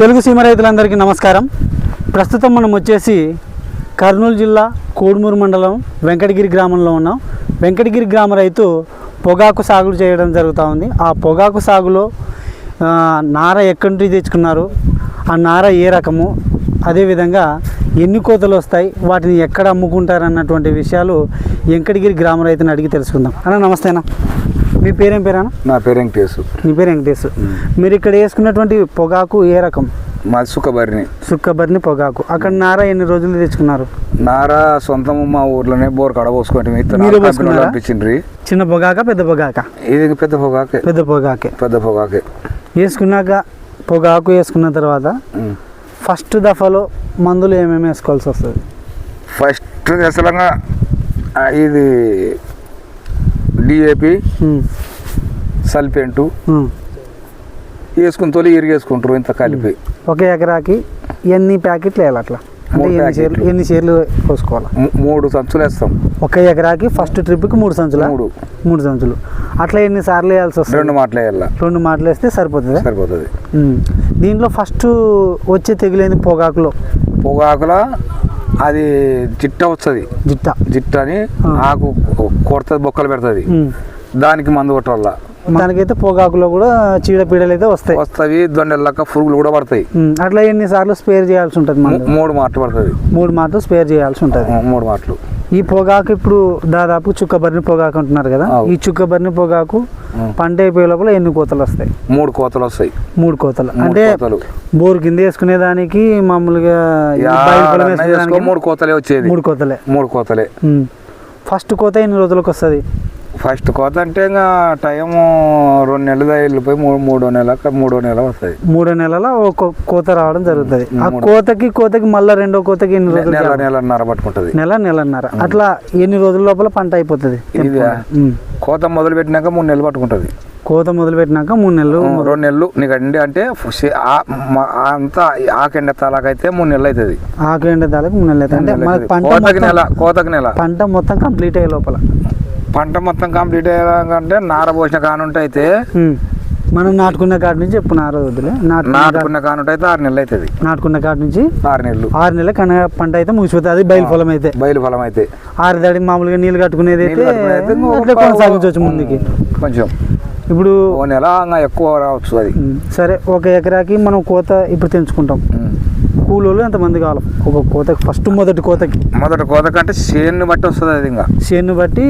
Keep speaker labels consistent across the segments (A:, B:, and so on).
A: తెలుగు సీమ రైతులందరికీ నమస్కారం. ప్రస్తుతం మనం వచ్చేసి కర్నూలు జిల్లా కోడుమూరు మండలం వెంకటగిరి గ్రామంలో ఉన్నాం. వెంకటగిరి గ్రామ రైతు పొగాకు సాగు చేయడం జరుగుతూ ఉంది. ఆ పొగాకు సాగులో నార ఎక్కడి నుంచి తెచ్చుకున్నారు? ఆ నార ఏ రకము? అదేవిధంగా ఎన్ని కోతలు వస్తాయి? వాటిని ఎక్కడ అమ్ముకుంటారు? అన్నటువంటి విషయాలు వెంకటగిరి గ్రామ రైతుని అడిగి తెలుసుకుందాం. అన్న నమస్తేనా మీ పేరేం పేరేనా
B: నా పేరు వెంకటేశు.
A: మీ పేరు వెంకటేష్ మీరు ఇక్కడ వేసుకున్నటువంటి పొగాకు ఏ రకం?
B: మాది సుఖబరిని
A: సుక్కబర్ని పొగాకు. అక్కడ నార ఎన్ని రోజులు తెచ్చుకున్నారు?
B: నారా సొంతము మా ఊర్లోనే బోర్ కడ పోసుకుంటే.
A: చిన్న పొగాక పెద్ద పొగాక?
B: ఇది పెద్ద పొగాకే.
A: పెద్ద పొగాకే.
B: పెద్ద పొగాకే.
A: వేసుకున్నాక పొగాకు వేసుకున్న తర్వాత. ఫస్ట్ దఫాలో మందులు ఏమేమి వేసుకోవాల్సి వస్తుంది?
B: ఫస్ట్ అసలుగా ఆ, ఇది డిఏపి సల్పెంటు. వేసుకుని తొలి ఇరిగేసుకుంటారు ఇంత కలిపి.
A: ఒక ఎకరాకి ఎన్ని ప్యాకెట్లు వేయాలి అట్లా? అంటే ఎన్ని షేర్లు. ఎన్ని షేర్లు
B: మూడు సంచులు వేస్తాం.
A: ఒక ఎకరాకి ఫస్ట్ ట్రిప్కి మూడు సంచులు?
B: మూడు.
A: మూడు సంచులు. అట్లా ఎన్ని సార్లు వేయాల్సి వస్తుంది?
B: రెండు మాటలు వేయాల.
A: రెండు మాటలు వేస్తే సరిపోతుంది?
B: సరిపోతుంది.
A: దీంట్లో ఫస్ట్ వచ్చే తెగులేంది? పొగాకులో.
B: పొగాకుల అది జిట్ట వస్తుంది.
A: జిట్ట.
B: జిట్ట అని. ఆకు కొడుతుంది బొక్కలు పెడుతుంది. దానికి మందు కొట్టాల.
A: దానికైతే పొగాకులో కూడా చీడపీడలు అయితే వస్తాయి.
B: వస్తాయి దొండెల్లక పురుగులు కూడా పడతాయి.
A: అట్లా ఎన్నిసార్లు స్పేర్ చేయాల్సి ఉంటుంది
B: మూడు మాటలు పడుతుంది
A: మూడు మాటలు స్పేర్ చేయాల్సి ఉంటుంది.
B: మూడు మాటలు.
A: ఈ పొగాకు ఇప్పుడు దాదాపు చుక్కబరిని పొగాకు అంటున్నారు కదా. ఈ చుక్కబరిని పొగాకు. పంట అయిపోయే లోపల ఎన్ని కోతలు వస్తాయి?
B: మూడు కోతలు వస్తాయి.
A: మూడు కోతలు. అంటే బోరు కింద వేసుకునే దానికి మామూలుగా
B: మూడు కోతలే వచ్చేది.
A: మూడు కోతలే.
B: మూడు కోతలే.
A: ఫస్ట్ కోత ఎన్ని రోజులకు వస్తుంది?
B: ఫస్ట్ కోత అంటే ఇంకా టైం రెండు నెలలు వెళ్ళిపోయి మూడు మూడో నెల మూడో నెల వస్తుంది
A: మూడో నెలల ఒక కోత రావడం జరుగుతుంది. ఆ. కోతకి కోతకి మళ్ళీ రెండో కోతకి ఎన్ని రోజులు
B: నెల? నెలన్నర పట్టుకుంటుంది.
A: నెల నెలన్నర. అట్లా ఎన్ని రోజుల లోపల పంట అయిపోతుంది.
B: కోత మొదలు పెట్టినాక మూడు నెలలు పట్టుకుంటుంది.
A: కోత మొదలు పెట్టినాక మూడు నెలలు
B: రెండు నెలలు. నీకు అండి అంటే అంతా ఆకెండ తాలాకైతే మూడు నెలలు అవుతుంది
A: ఆకు ఎండ దానికి మూడు నెలలు అవుతుంది అంటే
B: కోతకి నెల కోతకి నెల.
A: పంట మొత్తం కంప్లీట్ అయ్యే లోపల.
B: పంట మొత్తం కంప్లీట్ అయ్యాకంటే నార పోసిన కానుంటే అయితే.
A: మనం నాటుకున్న కాడి నుంచి చెప్పు నార వద్దులే. నాటుకున్న
B: కానుంటే అయితే ఆరు నెలలు అవుతుంది
A: నాటుకున్న కాడి నుంచి
B: ఆరు నెలలు.
A: ఆరు నెలల కన పంట అయితే ముగిసిపోతుంది. అది బయలు పొలం అయితే
B: బయలు ఫలం అయితే
A: ఆరు దాడికి మామూలుగా నీళ్ళు కట్టుకునేది అయితే అట్లే కొనసాగించవచ్చు ముందుకి.
B: కొంచెం.
A: ఇప్పుడు
B: నెల ఎక్కువ రావచ్చు అది.
A: సరే ఒక ఎకరాకి మనం కోత ఇప్పుడు తెంచుకుంటాం. కూలోళ్ళు ఎంతమంది కావాలి? ఒక కోతకి ఫస్ట్ మొదటి కోతకి.
B: మొదట కోత కంటే చేను బట్టి వస్తుంది అది ఇంకా.
A: చేను బట్టి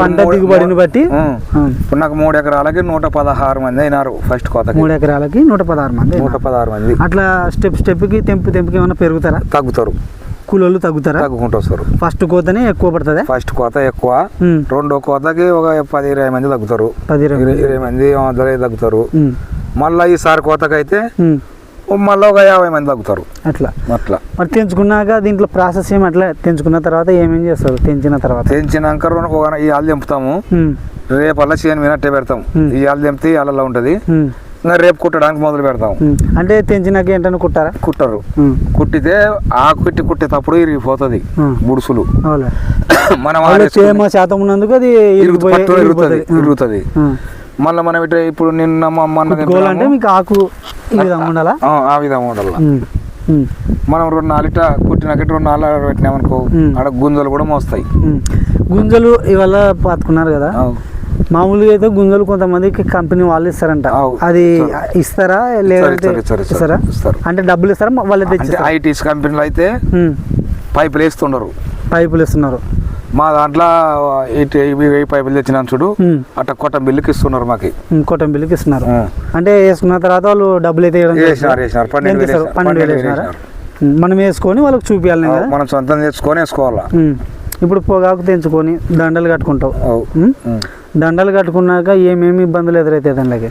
A: పంట దిగుబడిని బట్టి.
B: ఇప్పుడు నాకు మూడు ఎకరాలకి నూట పదహారు మంది అయినారు ఫస్ట్ కోతకి.
A: మూడు ఎకరాలకి నూట పదహారు మంది
B: నూట పదహారు మంది.
A: అట్లా స్టెప్ స్టెప్కి తెంపు తెంపుకి ఏమైనా పెరుగుతారా?
B: తగ్గుతారు.
A: కూలోళ్ళు తగ్గుతారా?
B: తగ్గుకుంటూ వస్తారు.
A: ఫస్ట్ కోతనే ఎక్కువ పడుతుందా?
B: ఫస్ట్ కోత ఎక్కువ. రెండో కోతకి ఒక పది ఇరవై మంది తగ్గుతారు.
A: పది ఇరవై
B: మంది. తగ్గుతారు. మళ్ళీ ఈసారి కోతకైతే మళ్ళీ ఒక యాభై మంది తగ్గుతారు.
A: అట్లా.
B: అట్లా.
A: మరి తెంచుకున్నాక దీంట్లో ప్రాసెస్ ఏమి అట్లా తెంచుకున్న తర్వాత ఏమేం చేస్తారు? తెంచిన తర్వాత.
B: తెంచినాక ఒక ఈ ఆలు తెంపుతాము. రేపల్లా చేను వినట్టే పెడతాం. ఆలు తెంపితే అలలో ఉంటుంది. రేపు కుట్టడానికి మొదలు పెడతాం.
A: అంటే తెంచినాక ఏంటని కుట్టారా?
B: కుట్టరు. కుట్టితే ఆ కుట్టి కుట్టేటప్పుడు ఇరిగిపోతుంది. బుడుసులు. మనం
A: తేమ శాతం ఉన్నందుకు అది
B: ఇరుగుతుంది. మళ్ళీ మనం ఇట్లా ఇప్పుడు నిన్న మొన్న తెంపినాము.
A: మీకు ఆకు ఈ విధంగా ఉండాలా?
B: ఆ, విధంగా ఉండాలి? మనం రెండు నాలుగు కుట్టినాక రెండు నాలుగు పెట్టినామనుకో. ఆడ గుంజలు కూడా మోస్తాయి.
A: గుంజలు ఇవాళ పాతుకున్నారు కదా. మామూలుగా అయితే గుంజలు కొంతమందికి కంపెనీ వాళ్ళు ఇస్తారంట. అది ఇస్తారా లేదంటే
B: ఇస్తారు.
A: అంటే డబ్బులు ఇస్తారా? వాళ్ళే
B: అంటే ఐటీస్ కంపెనీలు అయితే పైపులు వేస్తుండరు.
A: పైపులు ఇస్తున్నారు
B: మా దాంట్లో ఇటు ఇవి వెయ్యి పైపులు తెచ్చినాను చూడు. అట్ట కొట్ట బిల్లుకి ఇస్తున్నారు మాకు.
A: కొట్టం బిల్లుకి ఇస్తున్నారు. అంటే వేసుకున్న తర్వాత వాళ్ళు డబ్బులు అయితే
B: పన్నెండు వేలు? వేసినారు,
A: మనం వేసుకొని వాళ్ళకి చూపించాలి
B: మనం సొంతం తెచ్చుకొని వేసుకోవాలా?
A: ఇప్పుడు పొగాకు తెంచుకొని దండలు కట్టుకుంటావు. దండలు కట్టుకున్నాక ఏమేమి ఇబ్బందులు ఎదురైతాయి దానిలోకి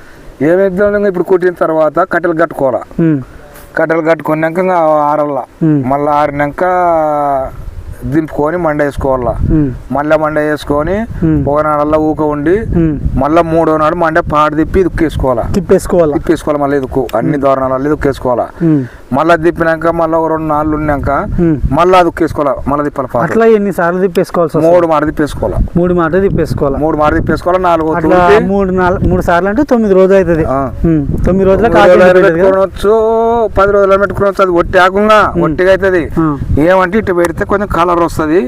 B: ఏమైతే ఇప్పుడు కుట్టిన తర్వాత కట్టెలు కట్టుకోవాలా? కట్టెలు కట్టుకున్నాక ఆరల్లా. మళ్ళీ ఆరినాక దింపుకొని మండ వేసుకోవాలా. మళ్ళీ మండ వేసుకొని
A: ఉమ్,
B: ఒక నాడల్లా ఊక ఉండి. మళ్ళీ మూడో నాడు మండ పాడు తిప్పి ఇదుక్కేసుకోవాలా.
A: తిప్పేసుకోవాలా.
B: తిప్పేసుకోవాలి మళ్ళీ ఇదుక్కు. అన్ని దారుణాలు ఇదుక్కేసుకోవాలా.
A: ఉమ్,
B: మళ్ళీ తిప్పినాక మళ్ళీ ఒక రెండు నాలుగు ఉన్నాక. మళ్ళీ అది ఉక్కేసుకోవాలి మళ్ళీ తిప్పాలి
A: అట్లా ఎన్నిసార్లు తిప్పేసుకోవాల్సి వస్తుంది?
B: మూడు మారి తిప్పేసుకోవాలి?
A: మూడు మాట తిప్పేసుకోవాలి?
B: మూడు మారి తిప్పేసుకోవాలి? నాలుగు
A: మూడు నాలుగు మూడు సార్లు అంటే తొమ్మిది రోజులు అవుతుంది తొమ్మిది రోజుల?
B: పెట్టుకోవచ్చు పది రోజులు పెట్టుకోవచ్చు అది ఒట్టి ఆకుండా ఒట్టిగా అవుతుంది. ఏమంటే ఇటు పెడితే కొంచెం కలర్ వస్తుంది.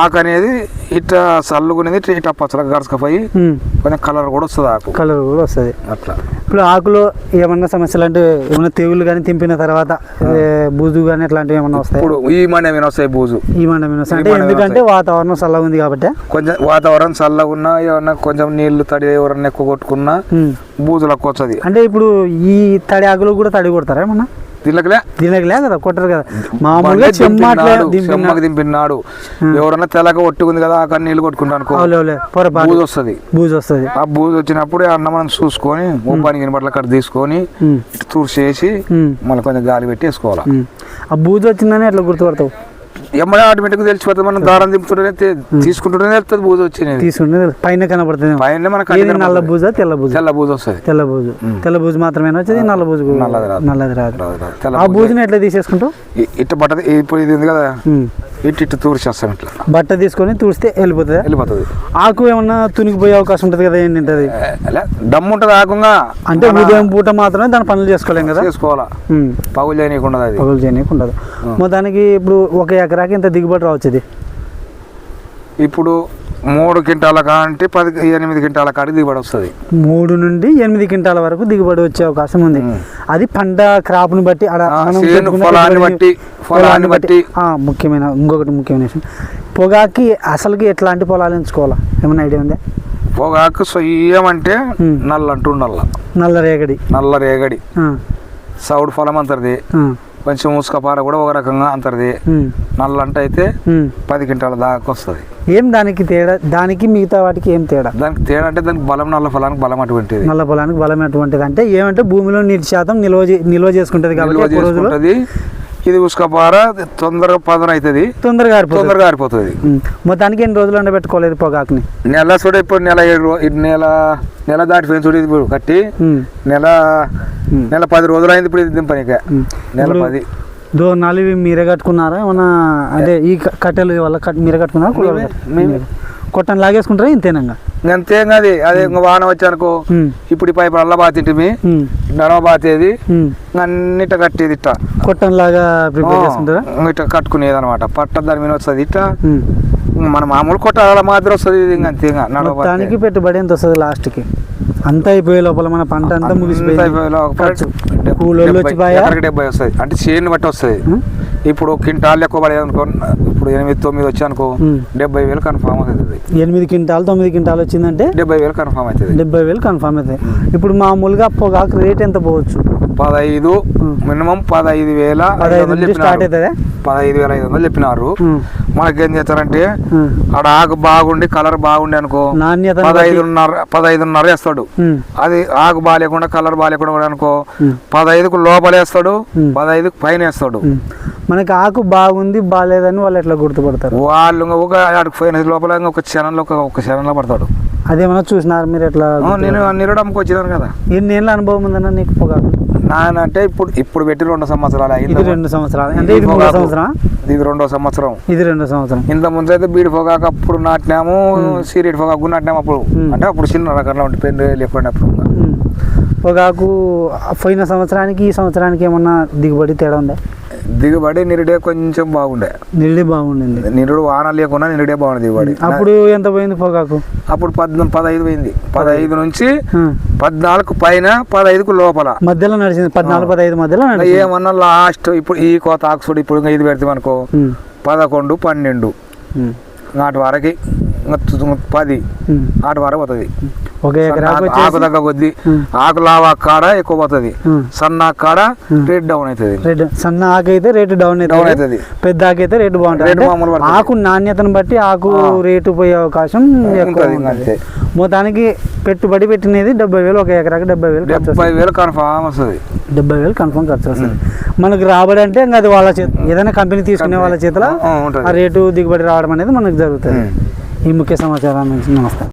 B: ఆకు అనేది ఇట్ట చల్లుకునేది ఇట్ట పచ్చగా గరసకపోయి
A: ఉమ్,
B: కొంచెం కలర్ కూడా వస్తుంది ఆకు.
A: కలర్ కూడా వస్తుంది.
B: అట్లా.
A: ఇప్పుడు ఆకులో ఏమన్నా సమస్యలు అంటే ఏమన్నా తెగులు కానీ తింపిన తర్వాత బూజు కానీ అట్లాంటివి ఏమన్నా వస్తాయి?
B: ఇప్పుడు ఈ మన మీద వస్తాయి బూజు.
A: ఈ మండ మీద వస్తాయి. అంటే ఎందుకంటే వాతావరణం చల్లగా ఉంది కాబట్టి.
B: కొంచెం వాతావరణం చల్లగా ఉన్నా ఏమన్నా కొంచెం నీళ్ళు తడి ఎవరన్నా ఎక్కువ కొట్టుకున్నా
A: ఉమ్.
B: బూజు ఎక్కువ వస్తుంది
A: అంటే ఇప్పుడు ఈ తడి ఆకులు కూడా తడి కొడతారా ఏమన్నా?
B: దీనిలోకిలే
A: దీనికి లే కదా కొట్టరు కదా. మామూలుగా
B: చెమ్మకి దింపినాడు ఎవరన్నా తెల్లగా ఒట్టుకుంది కదా అక్కడ నీళ్ళు కొట్టుకుంటాను బూజు వస్తుంది.
A: బూజు వస్తుంది.
B: ఆ బూజు వచ్చినప్పుడు ఆ అన్నం మనం చూసుకొని ఉప్పానికి గినబట్ల అక్కడ తీసుకొని
A: ఉమ్,
B: మళ్ళీ కొంచెం గాలి పెట్టి వేసుకోవాలి.
A: ఆ బూజు వచ్చిందని ఎట్లా గుర్తుపడతావు?
B: ఎమ్మడే ఆటోమేటిక్ తెలిసిపోతుంది మనం దారం దింపుతుంటేనే తె- తీసుకుంటుంటేనే తెలుస్తుంది బూజు వచ్చినది
A: తీసుకుంటే పైన కనబడుతుంది
B: పైన మనకు
A: నల్ల బూజా తెల్ల బూజు?
B: తెల్ల బూజు వస్తుంది.
A: తెల్ల బూజు. తెల్ల బూజు మాత్రమే వచ్చేది? నల్ల బూజు
B: నల్లది రాదు.
A: నల్లది రాదు. ఆ
B: బూజు.
A: బూజుని ఎట్లా తీసేసుకుంటావు?
B: ఇ- ఇట్ట బట్ట ఇప్పుడు ఇది ఉంది కదా. ఇటు ఇటు తూర్చేస్తాం ఇట్లా.
A: బట్ట తీసుకొని తుడిస్తే వెళ్ళిపోతుంది?
B: వెళ్ళిపోతుంది.
A: ఆకు ఏమన్నా తునిగిపోయే అవకాశం ఉంటుంది కదా ఏంటి ఉంటుంది
B: అలా దమ్ము ఉంటుంది ఆకుండా
A: అంటే ఉదయం పూట మాత్రమే దాని పనులు చేసుకోలేం కదా?
B: చేసుకోవాలా. పగులు చేయనీయకుండా అది.
A: పగులు చేయనీకి ఉండదు మొత్తానికి ఇప్పుడు ఒక ఎకరాకి ఇంత దిగుబడి రావచ్చు
B: ఇప్పుడు మూడు క్వింటాల కాంటే పది ఎనిమిది క్వింటాల కాడికి దిగుబడి వస్తుంది.
A: మూడు నుండి ఎనిమిది క్వింటాల వరకు దిగుబడి వచ్చే అవకాశం ఉంది. అది పంట క్రాప్ని బట్టి
B: బట్టి, పొలాన్ని బట్టి.
A: ముఖ్యమైన ఇంకొకటి ముఖ్యమైన విషయం. పొగాకి అసలుకి ఎట్లాంటి పొలాలు ఎంచుకోవాలా? ఏమైనా ఐడియా ఉందా?
B: పొగాకు సొయ్యమంటే. నల్ల అంటూ ఉండాల
A: నల్ల రేగడి.
B: నల్ల రేగడి. సౌడు ఫలం అంతరిది.
A: ఆ,
B: కొంచెం ఉసుకపార కూడా ఒక రకంగా అంతరిది.
A: ఉమ్,
B: నల్ల అంటే అయితే. పది క్వింటాల దాకా వస్తుంది
A: ఏం దానికి తేడా? దానికి మిగతా వాటికి ఏం తేడా?
B: దానికి తేడా అంటే దానికి బలం నల్ల ఫలానికి బలం అటువంటిది.
A: నల్ల పొలానికి బలం ఎటువంటిది అంటే ఏమంటే భూమిలో నీటి శాతం నిల్వ నిల్వ చేసుకుంటది కాబట్టి
B: ఇది ఉసుకపార తొందరగా పదన అవుతుంది
A: తొందరగా ఆరిపోతుంది.
B: తొందరగా ఆరిపోతుంది.
A: మొత్తానికి ఎన్ని రోజులు ఎండబెట్టుకోలేదు పొగాకుని?
B: నెల చూడ ఇప్పుడు నెల ఏడు నెల నెల దాటిపోయింది చూడు ఇప్పుడు కట్టి. నెల. నెల పది రోజులు అయింది ఇప్పుడు ఇది దింపనిక. నెల పది.
A: దోరణాలు ఇవి మీరే కట్టుకున్నారా? ఏమన్నా అంటే ఈ కట్టెలు వల్ల మీరే కట్టుకున్నారా. కొట్టని లాగేసుకుంటారా ఇంతేనంగా?
B: అంతేం అది అదే ఇంకా వాన వచ్చానుకో ఇప్పుడు పైపు అల్ల బాతింటిమి నడవ బాతేది. అన్నిట కట్టేది ఇట్ట.
A: కొట్టని లాగా
B: ఇట్ట కట్టుకునేది అనమాట పట్ట దాని మీద వస్తుంది ఇట్ట. మన మామూలు కొట్టాల మాదిరి వస్తుంది ఇది ఇంకా అంతే ఇంకా నడవ బాతే.
A: మొత్తానికి పెట్టుబడి ఎంత వస్తుంది లాస్ట్కి? అంతా అయిపోయే లోపల మన పంట అంతా ఖర్చు.
B: డెబ్బై- వస్తుంది. అంటే చేను బట్టి వస్తుంది. ఇప్పుడు క్వింటాల్ ఎక్కువ పడేది అనుకో ఇప్పుడు ఎనిమిది తొమ్మిది వచ్చి అనుకో
A: ఉమ్.
B: డెబ్బై వేలు కన్ఫామ్ అవుతుంది.
A: ఎనిమిది క్వింటాలు తొమ్మిది క్వింటాలు వచ్చిందంటే
B: డెబ్బై వేలు కన్ఫామ్ అవుతుంది.
A: డెబ్బై వేలు కన్ఫామ్ అవుతాయి ఇప్పుడు మామూలుగా పొగాకు రేట్ ఎంత పోవచ్చు?
B: పదహైదు. మినిమం పదహైదు వేల
A: పదహైదు
B: వేల ఐదు వందలు చెప్పినారు. మనకేం చేస్తారంటే. ఆడ ఆకు బాగుండి కలర్ బాగుండి అనుకో పదహైదున్నర పదహైదున్నర వేస్తాడు. అది ఆకు బాగాలేకుండా కలర్ బాగాలేకుండా కూడా అనుకో. పదహైదుకు లోపలేస్తాడు. పదహైదుకు పైన వేస్తాడు.
A: మనకి ఆకు బాగుంది బాగాలేదని వాళ్ళు ఎట్లా గుర్తుపడతారు?
B: వాళ్ళు ఒక ఆడికి పోయిన లోపల ఒక క్షణంలో ఒక క్షణంలో పడతాడు.
A: అదేమన్నా చూసినారు మీరు ఎట్లా
B: నేను నిరుడమ్మకి వచ్చినాను కదా.
A: ఎన్ని ఏళ్ళ అనుభవం ఉందన్న నీకు పొగాకు?
B: అంటే ఇప్పుడు ఇప్పుడు పెట్టి రెండు సంవత్సరాలు
A: ఇది
B: అయింది
A: రెండు సంవత్సరాలు. అంటే ఇది మూడో. సంవత్సరం?
B: ఇది రెండో సంవత్సరం.
A: ఇది రెండో సంవత్సరం.
B: ఇంత ముందు అయితే బీడి పొగాకు అప్పుడు నాటినాము సీరియడ్ పొగాకు నాటినాము అప్పుడు. అంటే అప్పుడు చిన్న రకంలో ఉంటే పెండు లేకుండా అప్పుడు.
A: పొగాకు పోయిన సంవత్సరానికి ఈ సంవత్సరానికి ఏమన్నా దిగుబడి తేడా ఉందా?
B: దిగుబడి నిరుడే కొంచెం బాగుండే.
A: నిల్డి బాగుండింది.
B: నిరుడు వాన లేకుండా నిరుడే బాగుంది దిగుబడి.
A: అప్పుడు ఎంత పోయింది పొగాకు?
B: అప్పుడు పద్నాలుగు పదహైదు పోయింది. పదహైదు నుంచి. పద్నాలుగు పైన పదహైదుకు లోపల.
A: మధ్యలో నడిచింది. పద్నాలుగు పదహైదు మధ్యలో
B: ఏమన్నా లాస్ట్ ఇప్పుడు ఈ కోత ఆక్సుడు ఇప్పుడు ఇది పెడతాం అనుకో. పదకొండు పన్నెండు. నాటి వరకి పది. నాటి వరకు పోతుంది. ఆకు దగ్గర కొద్ది. ఆకు లావా కాడ ఎక్కువ పోతుంది. సన్న కాడ రేట్ డౌన్ అవుతుంది
A: రేట్ సన్న ఆకు అయితే రేటు డౌన్
B: డౌన్
A: అవుతుంది. పెద్ద ఆకు అయితే రేటు బాగుంటుంది. ఆకు నాణ్యతను బట్టి ఆకు. రేటు పోయే అవకాశం ఎక్కువ మొత్తానికి పెట్టుబడి పెట్టినది డెబ్బై వేలు ఒక ఎకరాకి డెబ్బై వేలు
B: డెబ్బై వేలు కన్ఫామ్ వస్తుంది.
A: డెబ్బై వేలు కన్ఫర్మ్ ఖర్చు వస్తుంది. మనకు రాబడి అంటే ఇంకా అది వాళ్ళ చేత ఏదైనా కంపెనీ తీసుకునే వాళ్ళ చేతిలో
B: ఆ,
A: రేటు దిగుబడి రావడం అనేది మనకు జరుగుతుంది. ఈ ముఖ్య సమాచారం నుంచి నమస్తే